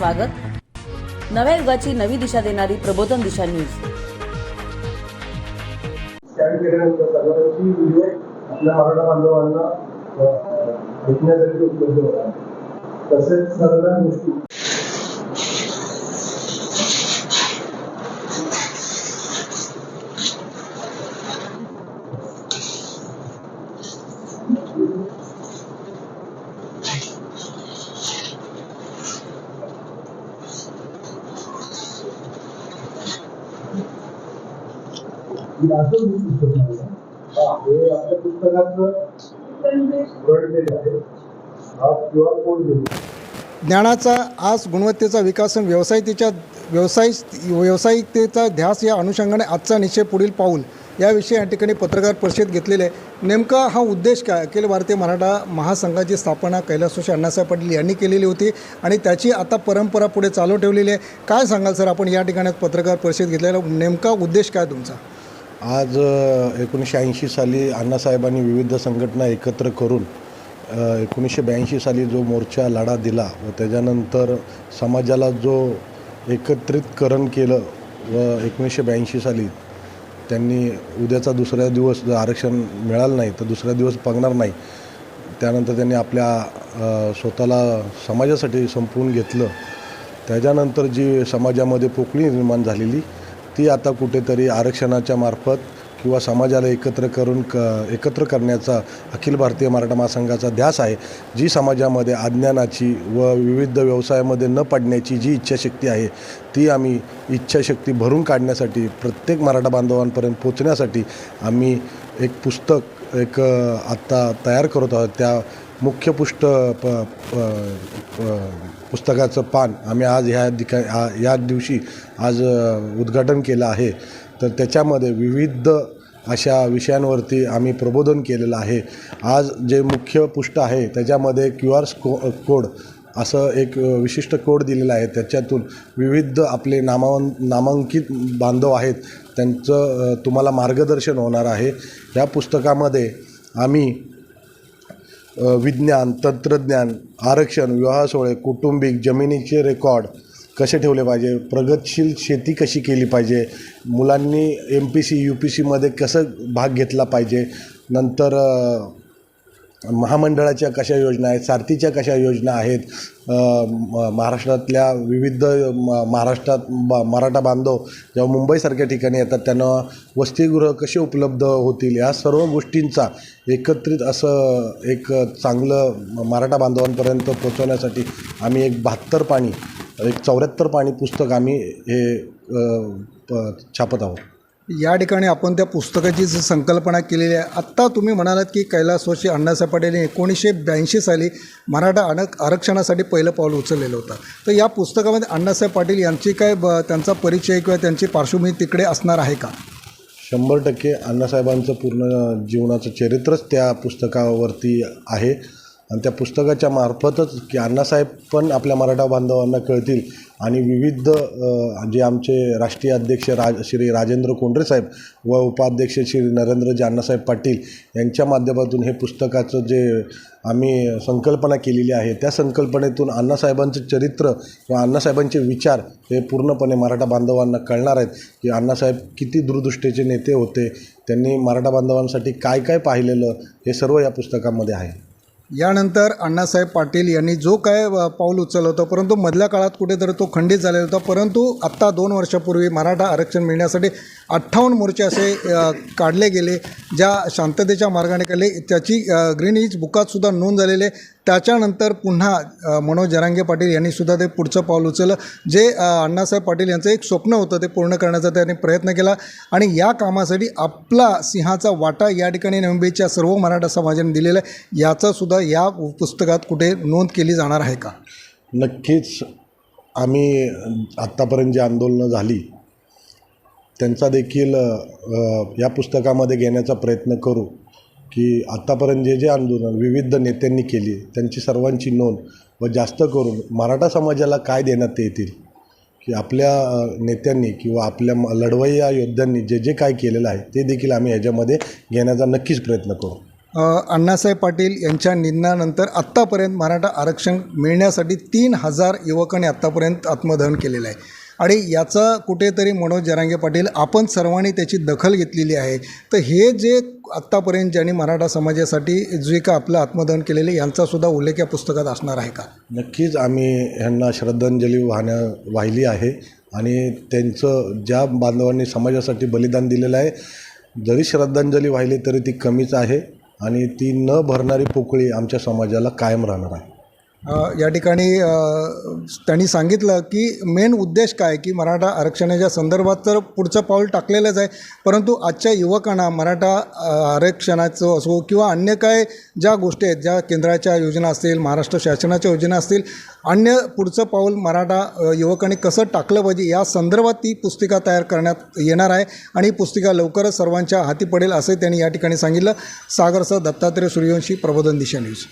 स्वागत. नव्या युगाची नवी दिशा देणारी प्रबोधन दिशा न्यूज. म्हणजे आपल्या मराठा बांधवांना अ, उपलब्ध होतात. तसेच सर्व गोष्टी मी पुस्तक हे आपल्या पुस्तकाचं आहे हा क्यू आर कोड दिला ज्ञानाचा आज गुणवत्तेचा विकास व्यवसायतेच्या व्यवसाय व्यावसायिकतेचा ध्यास या अनुषंगाने आजचा निश्चय पुढील पाऊल. याविषयी या ठिकाणी पत्रकार परिषद घेतलेले आहे. नेमका हा उद्देश काय? अखिल भारतीय मराठा महासंघाची स्थापना कैलासोशी अण्णासाहेब पाटील यांनी केलेली होती आणि त्याची आता परंपरा पुढे चालू ठेवलेली आहे. काय सांगाल सर आपण या ठिकाणी पत्रकार परिषद घेतलेला? नेमका उद्देश काय तुमचा? आज एकोणीसशे ऐंशी साली अण्णासाहेबांनी विविध संघटना एकत्र करून एकोणीसशे ब्याऐंशी साली जो मोर्चा लढा दिला व त्याच्यानंतर समाजाला जो एकत्रितकरण केलं व एकोणीसशे ब्याऐंशी साली त्यांनी उद्याचा दुसऱ्या दिवस जर आरक्षण मिळालं नाही तर दुसरा दिवस पागणार नाही. त्यानंतर त्यांनी आपल्या स्वतःला समाजासाठी संपवून घेतलं. त्याच्यानंतर जी समाजामध्ये पोकळी निर्माण झालेली ती आता कुठेतरी आरक्षणाच्या मार्फत किंवा समाजाला एकत्र करून क एकत्र करण्याचा अखिल भारतीय मराठा महासंघाचा ध्यास आहे जी समाजामध्ये अज्ञानाची व विविध व्यवसायामध्ये न पडण्याची जी इच्छाशक्ती आहे ती आम्ही इच्छाशक्ती भरून काढण्यासाठी प्रत्येक मराठा बांधवांपर्यंत पोचण्यासाठी आम्ही एक पुस्तक एक आत्ता तयार करत आहोत. त्या मुख्य पुष्ट प प पुस्तकाचं पान आम्ही आज ह्या दिका आ- या दिवशी आज उद्घाटन केलं आहे. तर त्याच्यामध्ये विविध अशा विषयांवरती आम्ही प्रबोधन केलेलं आहे. आज जे मुख्य पुष्ट आहे त्याच्यामध्ये क्यू आर स्को कोड असं एक विशिष्ट कोड दिलेला आहे. त्याच्यातून विविध आपले नामावं नामांकित बांधव आहेत. त्यांचं तुम्हाला मार्गदर्शन होणार आहे. या पुस्तकामध्ये आम्ही विज्ञान तंत्रज्ञान आरक्षण विवाह सोहळे कौटुंबिक जमिनीचे रेकॉर्ड कसे ठेवले पाहिजे? प्रगतशील शेती कशी केली पाहिजे? मुलांनी M P C U P सीमध्ये कसं भाग घेतला पाहिजे? नंतर महामंडळाच्या कशा योजना आहेत सारथीच्या कशा योजना आहेत म- महाराष्ट्रातल्या विविध म- महाराष्ट्रात ब मराठा बांधव जेव्हा मुंबईसारख्या ठिकाणी येतात त्यांना वसतिगृह कसे उपलब्ध होतील या सर्व गोष्टींचा एकत्रित असं एक चांगलं मराठा बांधवांपर्यंत पोचवण्यासाठी आम्ही एक बहात्तर पाणी एक चौऱ्याहत्तर पाणी पुस्तक आम्ही हे प- छापत आहोत. या ठिकाणी आपण त्या पुस्तकाची जी संकल्पना केलेली आहे आत्ता तुम्ही म्हणालात की कैलासवाशी अण्णासाहेब पाटील यांनी एकोणीसशे ब्याऐंशी साली मराठा अनक आरक्षणासाठी पहिलं पाऊल उचललेलं होतं. तर या पुस्तकामध्ये अण्णासाहेब पाटील यांची काय ब त्यांचा परिचय किंवा त्यांची पार्श्वभूमी तिकडे असणार आहे का? शंभर टक्के अण्णासाहेबांचं पूर्ण जीवनाचं चरित्रच त्या पुस्तकावरती आहे. आणि त्या पुस्तकाच्या मार्फतच की अण्णासाहेब पण आपल्या मराठा बांधवांना कळतील. आणि विविध जे आमचे राष्ट्रीय अध्यक्ष राज श्री राजेंद्र कोंडरे साहेब व उपाध्यक्ष श्री नरेंद्रजी अण्णासाहेब पाटील यांच्या माध्यमातून हे पुस्तकाचं जे आम्ही संकल्पना केलेली आहे त्या संकल्पनेतून अण्णासाहेबांचं चरित्र किंवा अण्णासाहेबांचे विचार हे पूर्णपणे मराठा बांधवांना कळणार आहेत की अण्णासाहेब किती दूरदृष्टीचे नेते होते त्यांनी मराठा बांधवांसाठी काय काय पाहिलेलं हे सर्व या पुस्तकामध्ये आहे. यानंतर अण्णासाहेब पाटील यांनी जो काय पाऊल उचललं होतं परंतु मधल्या काळात कुठेतरी तो खंडित झालेला होता परंतु आत्ता दोन वर्षापूर्वी मराठा आरक्षण मिळण्यासाठी अठ्ठावन्न मोर्चे असे काढले गेले ज्या शांततेच्या मार्गाने केले त्याची ग्रीन इज बुकातसुद्धा नोंद झालेली आहे. त्याच्यानंतर पुन्हा मनोज जरांगे पाटील यांनी सुद्धा ते पुढचं पाऊल उचललं. जे अण्णासाहेब पाटील यांचं एक स्वप्न होतं ते पूर्ण करण्याचा त्यांनी प्रयत्न केला. आणि या कामासाठी आपला सिंहाचा वाटा या ठिकाणी मुंबईच्या सर्व मराठा समाजाने दिलेला आहे. याचासुद्धा या पुस्तकात कुठे नोंद केली जाणार आहे का? नक्कीच. आम्ही आत्तापर्यंत जी आंदोलनं झाली त्यांचा देखील या पुस्तकामध्ये घेण्याचा प्रयत्न करू. की आत्तापर्यंत जे जे आंदोलन विविध नेत्यांनी केली त्यांची सर्वांची नोंद व जास्त करून मराठा समाजाला काय देण्यात येतील? की आपल्या नेत्यांनी किंवा आपल्या म- लढवय्या योद्ध्यांनी जे जे काय केलेलं आहे ते देखील आम्ही ह्याच्यामध्ये घेण्याचा नक्कीच प्रयत्न करू. अण्णासाहेब पाटील यांच्या निधनानंतर आत्तापर्यंत मराठा आरक्षण मिळण्यासाठी तीन हजार युवकांनी आत्तापर्यंत आत्मदहन केलेलं आहे. आणि याचा कुठेतरी मनोज जरांगे पाटील आपण सर्वांनी त्याची दखल घेतलेली आहे. तर हे जे आत्तापर्यंत ज्यांनी मराठा समाजासाठी जे का आपलं आत्मदहन केलेले यांचासुद्धा उल्लेख या पुस्तकात असणार आहे का? नक्कीच आम्ही ह्यांना श्रद्धांजली वाहण्या वाहिली आहे आणि त्यांचं ज्या बांधवांनी समाजासाठी बलिदान दिलेलं आहे जरी श्रद्धांजली वाहिली तरी ती कमीच आहे आणि ती न भरणारी पोकळी आमच्या समाजाला कायम राहणार आहे. या ठिकाणी त्यांनी सांगितलं की मेन उद्देश काय? की मराठा आरक्षणाच्या संदर्भात तर पुढचं पाऊल टाकलेलंच आहे परंतु आजच्या युवकांना मराठा आरक्षणाचं असो किंवा अन्य काय ज्या गोष्टी आहेत ज्या केंद्राच्या योजना असतील महाराष्ट्र शासनाच्या योजना असतील अन्य पुढचं पाऊल मराठा युवकांनी कसं टाकलं पाहिजे या संदर्भात ती पुस्तिका तयार करण्यात येणार आहे आणि ही पुस्तिका लवकरच सर्वांच्या हाती पडेल असे त्यांनी या ठिकाणी सांगितलं. सागरसह दत्तात्रय सूर्यवंशी प्रबोधन दिशा न्यूज.